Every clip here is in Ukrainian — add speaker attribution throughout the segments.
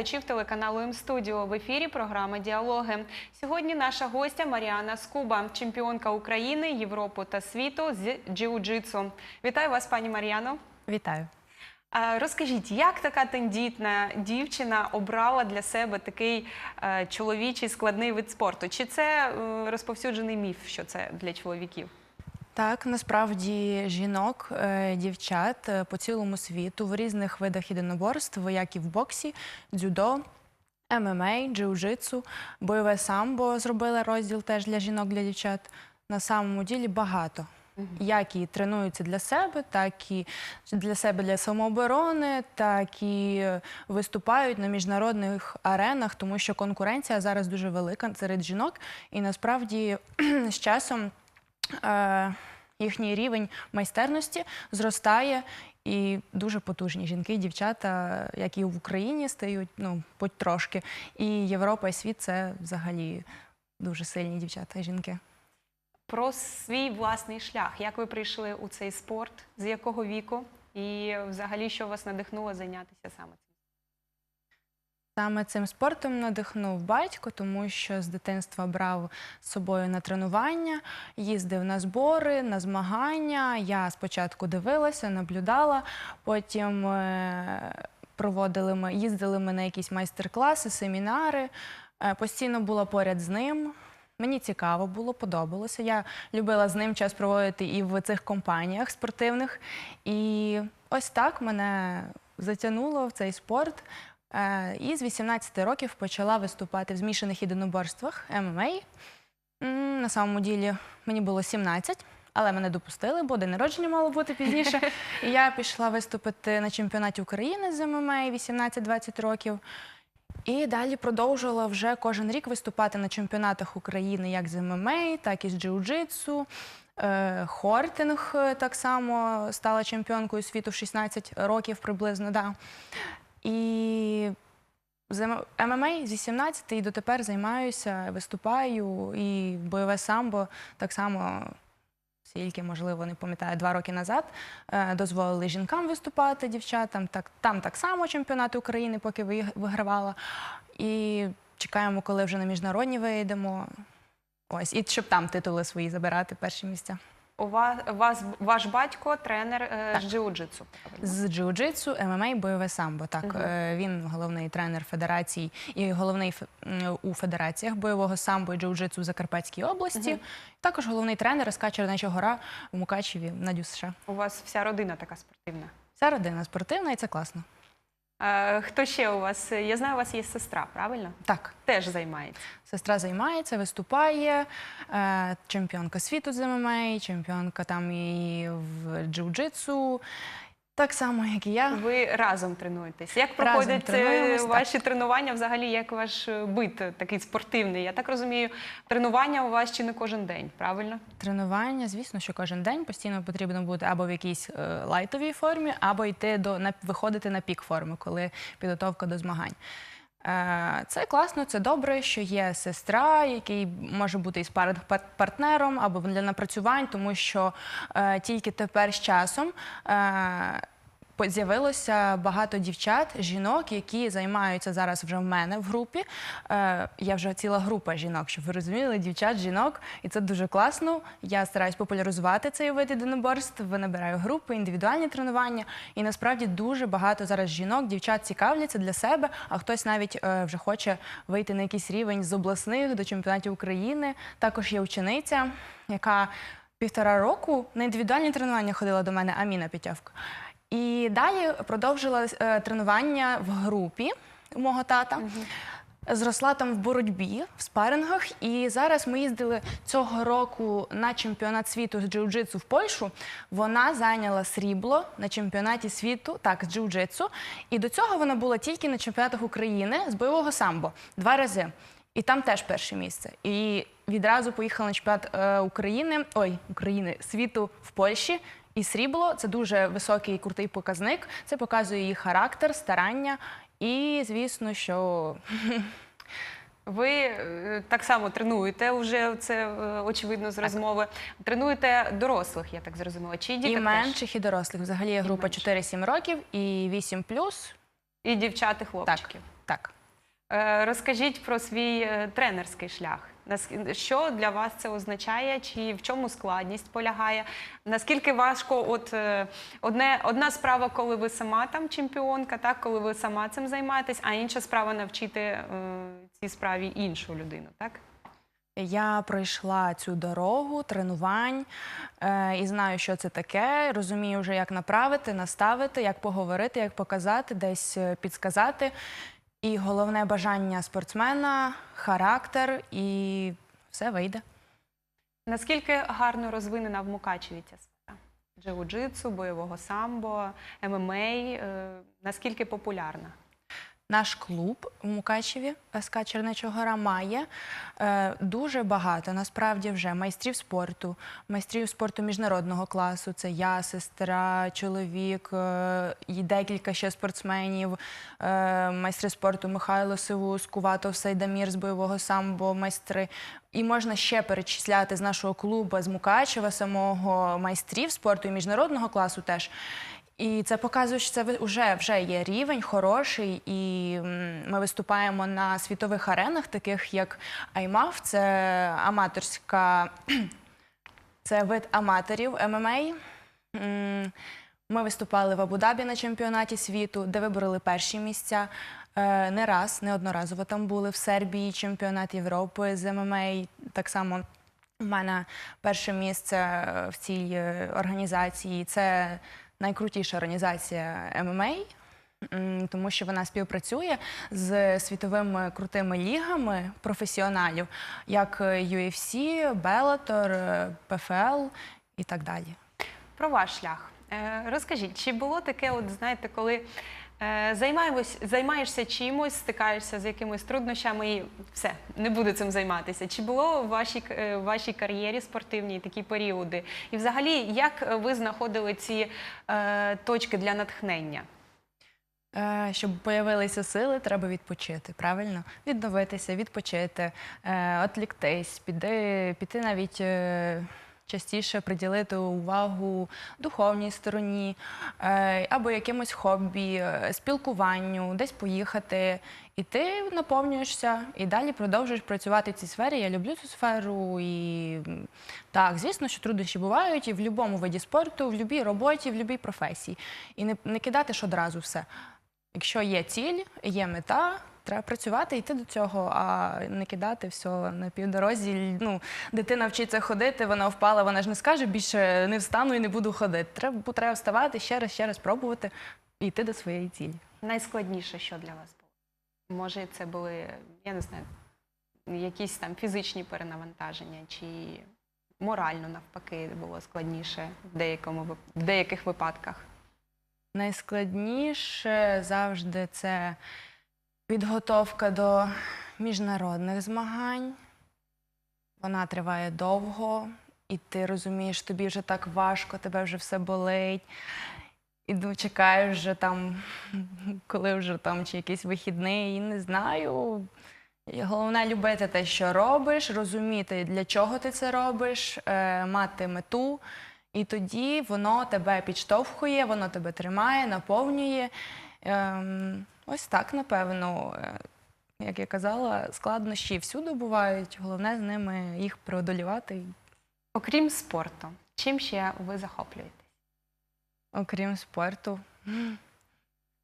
Speaker 1: Глядачів телеканалу М-студіо. В ефірі програма Діалоги. Сьогодні наша гостя Маріана Скуба, чемпіонка України, Європи та світу з джиу-джитсу. Вітаю вас, пані Мар'яно.
Speaker 2: Вітаю.
Speaker 1: Розкажіть, як така тендітна дівчина обрала для себе такий е, чоловічий складний вид спорту? Чи це е, розповсюджений міф, що це для чоловіків?
Speaker 2: Так, насправді жінок, е, дівчат е, по цілому світу в різних видах єдиноборств, як і в боксі, дзюдо, ММА, джиу-джитсу, бойове самбо зробили розділ теж для жінок, для дівчат. На самому ділі багато. Як і тренуються для себе, так і для себе для самооборони, так і виступають на міжнародних аренах, тому що конкуренція зараз дуже велика серед жінок, і насправді з часом їхній рівень майстерності зростає. І дуже потужні жінки, дівчата, як і в Україні стають, ну, потрошки. І Європа і світ це взагалі дуже сильні дівчата і жінки.
Speaker 1: Про свій власний шлях. Як ви прийшли у цей спорт? З якого віку? І взагалі, що вас надихнуло зайнятися саме цим?
Speaker 2: Саме цим спортом надихнув батько, тому що з дитинства брав з собою на тренування, їздив на збори, на змагання. Я спочатку дивилася, наблюдала, потім е, проводили ми, їздили ми на якісь майстер-класи, семінари. Е, Постійно була поряд з ним. Мені цікаво було, подобалося. Я любила з ним час проводити і в цих компаніях спортивних. І ось так мене затягнуло в цей спорт. Е, І з 18 років почала виступати в змішаних єдиноборствах ММА. На самому ділі мені було 17, але мене допустили, бо день народження мало бути пізніше. І я пішла виступити на чемпіонаті України з ММА 18-20 років. І далі продовжувала вже кожен рік виступати на чемпіонатах України як з ММА, так і з джиу-джитсу. Е, Хортинг е, так само стала чемпіонкою світу в 16 років приблизно. Да. І з ММА з 18 і дотепер займаюся, виступаю, і бойове самбо так само. Скільки, можливо, не пам'ятаю, два роки назад е, дозволили жінкам виступати, дівчатам. Так, там так само чемпіонати України, поки ви- вигравала. І чекаємо, коли вже на міжнародні вийдемо. Ось, і щоб там титули свої забирати перші місця.
Speaker 1: У вас, вас ваш батько тренер е,
Speaker 2: Так.
Speaker 1: з джиу-джитсу.
Speaker 2: З джиу-джитсу, ММА бойове самбо. Так, е, він головний тренер федерації і головний фе- м, у федераціях бойового самбо і джиу-джитсу в Закарпатській області. Також головний тренер СК Чернеча гора в Мукачеві на. США.
Speaker 1: У вас вся родина така спортивна.
Speaker 2: Вся родина спортивна і це класно.
Speaker 1: Е, хто ще у вас? Я знаю, у вас є сестра, правильно?
Speaker 2: Так,
Speaker 1: Теж займається.
Speaker 2: сестра займається, виступає, е, чемпіонка світу з ММА, чемпіонка там і в джиу-джитсу. Так само, як і я.
Speaker 1: Ви разом тренуєтесь. Як проходять е, ваші тренування? Взагалі, як ваш е, бит такий спортивний? Я так розумію, тренування у вас чи не кожен день, правильно?
Speaker 2: Тренування, звісно, що кожен день постійно потрібно бути або в якійсь е, лайтовій формі, або йти до на виходити на пік форми, коли підготовка до змагань. Е, Це класно, це добре, що є сестра, який може бути і спаринг пар- партнером або для напрацювань, тому що е, тільки тепер з часом. Е, З'явилося багато дівчат, жінок, які займаються зараз вже в мене в групі. Е, я вже ціла група жінок, щоб ви розуміли, дівчат, жінок, і це дуже класно. Я стараюсь популяризувати цей вид єдиноборств, набираю групи, індивідуальні тренування. І насправді дуже багато зараз жінок, дівчат цікавляться для себе, а хтось навіть е, вже хоче вийти на якийсь рівень з обласних до чемпіонатів України. Також є учениця, яка півтора року на індивідуальні тренування ходила до мене Аміна Петявка. І далі продовжила е, тренування в групі у мого тата. Зросла там в боротьбі, в спарингах. І зараз ми їздили цього року на чемпіонат світу з джиу-джитсу в Польщу. Вона зайняла срібло на чемпіонаті світу, так, з джиу-джитсу. І до цього вона була тільки на чемпіонатах України з бойового самбо два рази. І там теж перше місце. І відразу поїхала на чемпіонат е, України, ой, України світу в Польщі. І срібло це дуже високий крутий показник. Це показує її характер, старання. І звісно, що
Speaker 1: Ви е, так само тренуєте вже це е, очевидно з розмови. Тренуєте дорослих, я так зрозуміла. Чи діток
Speaker 2: і
Speaker 1: теж?
Speaker 2: менших, і дорослих. Взагалі є група
Speaker 1: менших.
Speaker 2: 4-7 років і 8
Speaker 1: І дівчат, і хлопчиків.
Speaker 2: Так.
Speaker 1: Е, Розкажіть про свій е, тренерський шлях. Що для вас це означає? Чи в чому складність полягає? Наскільки важко, от е, одне, одна справа, коли ви сама там чемпіонка, так, коли ви сама цим займаєтесь, а інша справа навчити е, цій справі іншу людину, так?
Speaker 2: Я пройшла цю дорогу тренувань е, і знаю, що це таке. Розумію вже, як направити, наставити, як поговорити, як показати, десь е, підсказати. І головне бажання спортсмена, характер, і все вийде.
Speaker 1: Наскільки гарно розвинена в Мукачеві ця сфера? Джиу-джитсу, бойового самбо, ММА, е, наскільки популярна?
Speaker 2: Наш клуб в Мукачеві СК Чернечого Гора має е, дуже багато насправді вже майстрів спорту, майстрів спорту міжнародного класу. Це я, сестра, чоловік, е, і декілька ще спортсменів, е, майстри спорту Михайло Сивус, Куватов Сайдамір з бойового самбо, майстри. І можна ще перечисляти з нашого клубу, з Мукачева, самого майстрів спорту і міжнародного класу теж. І це показує, що це вже, вже є рівень хороший, і ми виступаємо на світових аренах, таких як IMAF, це аматорська, це вид аматорів ММА. Ми виступали в Абу-Дабі на чемпіонаті світу, де вибороли перші місця. Е, Не раз, неодноразово там були в Сербії чемпіонат Європи з ММА. Так само у мене перше місце в цій е, організації. Це найкрутіша організація ММА, тому що вона співпрацює з світовими крутими лігами професіоналів, як е, UFC, Bellator, е, PFL і так далі.
Speaker 1: Про ваш шлях. Е, Розкажіть, чи було таке, от знаєте, коли е, займаємось, займаєшся чимось, стикаєшся з якимись труднощами і все, не буду цим займатися. Чи було в вашій, е, в вашій кар'єрі спортивній такі періоди? І взагалі, як ви знаходили ці е, точки для натхнення?
Speaker 2: Е, Щоб появилися сили, треба відпочити, правильно? Відновитися, відпочити, е, отліктись, піти, піти навіть е, частіше приділити увагу духовній стороні е, або якимось хобі, е, спілкуванню, десь поїхати. І ти наповнюєшся і далі продовжуєш працювати в цій сфері. Я люблю цю сферу. І так, звісно, що труднощі бувають і в будь-якому виді спорту, в будь-якій роботі, в будь-якій професії. І не, не кидати ж одразу все. Якщо є ціль, є мета, треба працювати, йти до цього, а не кидати все на півдорозі. Ну, дитина вчиться ходити, вона впала, вона ж не скаже більше не встану і не буду ходити. Треба, треба вставати, ще раз, ще раз пробувати і йти до своєї цілі.
Speaker 1: Найскладніше, що для вас було? Може, це були, я не знаю, якісь там фізичні перенавантаження, чи морально навпаки було складніше в, деякому, в деяких випадках?
Speaker 2: Найскладніше завжди це підготовка до міжнародних змагань. Вона триває довго, і ти розумієш, тобі вже так важко, тебе вже все болить. І чекаєш вже там, коли вже там чи якийсь вихідний, і не знаю. І Головне любити те, що робиш, розуміти, для чого ти це робиш, е, мати мету. І тоді воно тебе підштовхує, воно тебе тримає, наповнює. Ем, ось так, напевно. Е, Як я казала, складнощі всюди бувають. Головне з ними їх преодолювати.
Speaker 1: Окрім спорту, чим ще ви захоплюєтесь?
Speaker 2: Окрім спорту.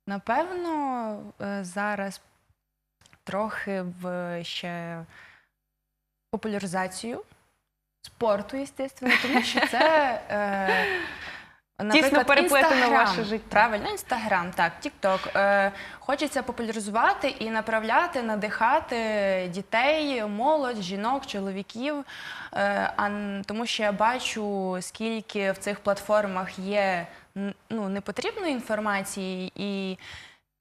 Speaker 2: Напевно, е, зараз трохи в ще популяризацію спорту, звісно, тому що це. Е, наприклад,
Speaker 1: переплетено ваше життя.
Speaker 2: Правильно, інстаграм, так, тікток. Е, хочеться популяризувати і направляти, надихати дітей, молодь, жінок, чоловіків. Е, а, тому що я бачу, скільки в цих платформах є ну, непотрібної інформації, і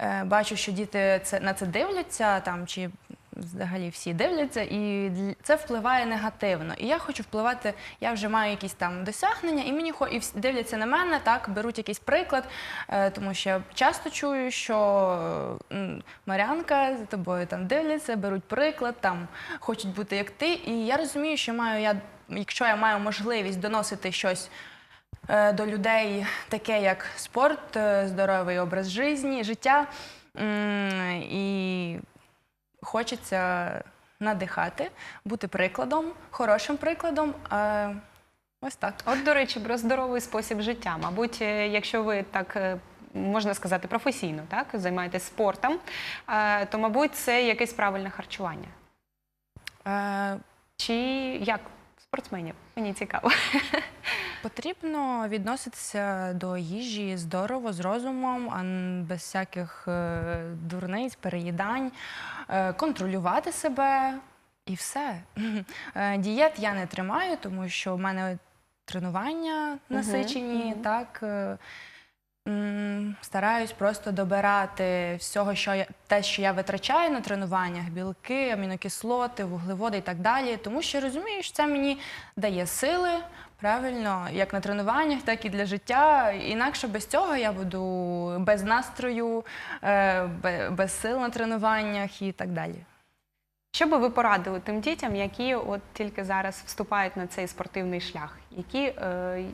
Speaker 2: е, бачу, що діти це, на це дивляться там, чи взагалі всі дивляться, і це впливає негативно. І я хочу впливати, я вже маю якісь там досягнення, і мені і дивляться на мене, так, беруть якийсь приклад, е, тому що я часто чую, що е, Марянка за тобою там дивляться, беруть приклад, там хочуть бути як ти. І я розумію, що маю я, якщо я маю можливість доносити щось е, до людей, таке як спорт, здоровий образ житті, життя. І хочеться надихати, бути прикладом, хорошим прикладом. Ось так.
Speaker 1: От, до речі, про здоровий спосіб життя. Мабуть, е, якщо ви так е, можна сказати професійно, так займаєтесь спортом, е, то мабуть це якесь правильне харчування. Чи як спортсменів? Мені цікаво.
Speaker 2: Потрібно відноситися до їжі здорово, з розумом, а без всяких е, дурниць, переїдань, е, контролювати себе і все. Е, Дієт я не тримаю, тому що в мене тренування насичені.
Speaker 1: мгм.
Speaker 2: Так, стараюсь просто добирати всього, що я, те, що я витрачаю на тренуваннях, білки, амінокислоти, вуглеводи і так далі. Тому що розумію, що це мені дає сили, правильно, як на тренуваннях, так і для життя. Інакше без цього я буду без настрою, е, без сил на тренуваннях і так далі.
Speaker 1: Що би ви порадили тим дітям, які от тільки зараз вступають на цей спортивний шлях? Які е,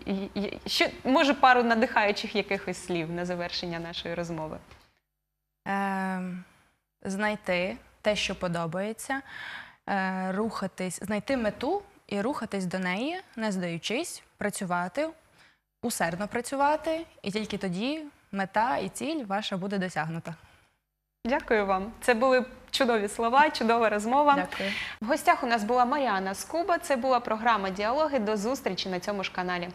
Speaker 1: що може пару надихаючих якихось слів на завершення нашої розмови?
Speaker 2: Е, знайти те, що подобається, е, рухатись, знайти мету і рухатись до неї, не здаючись, працювати, усердно працювати, і тільки тоді мета і ціль ваша буде досягнута.
Speaker 1: Дякую вам. Це були чудові слова, чудова розмова.
Speaker 2: Дякую.
Speaker 1: В гостях у нас була Маріана Скуба. Це була програма Діалоги. До зустрічі на цьому ж каналі.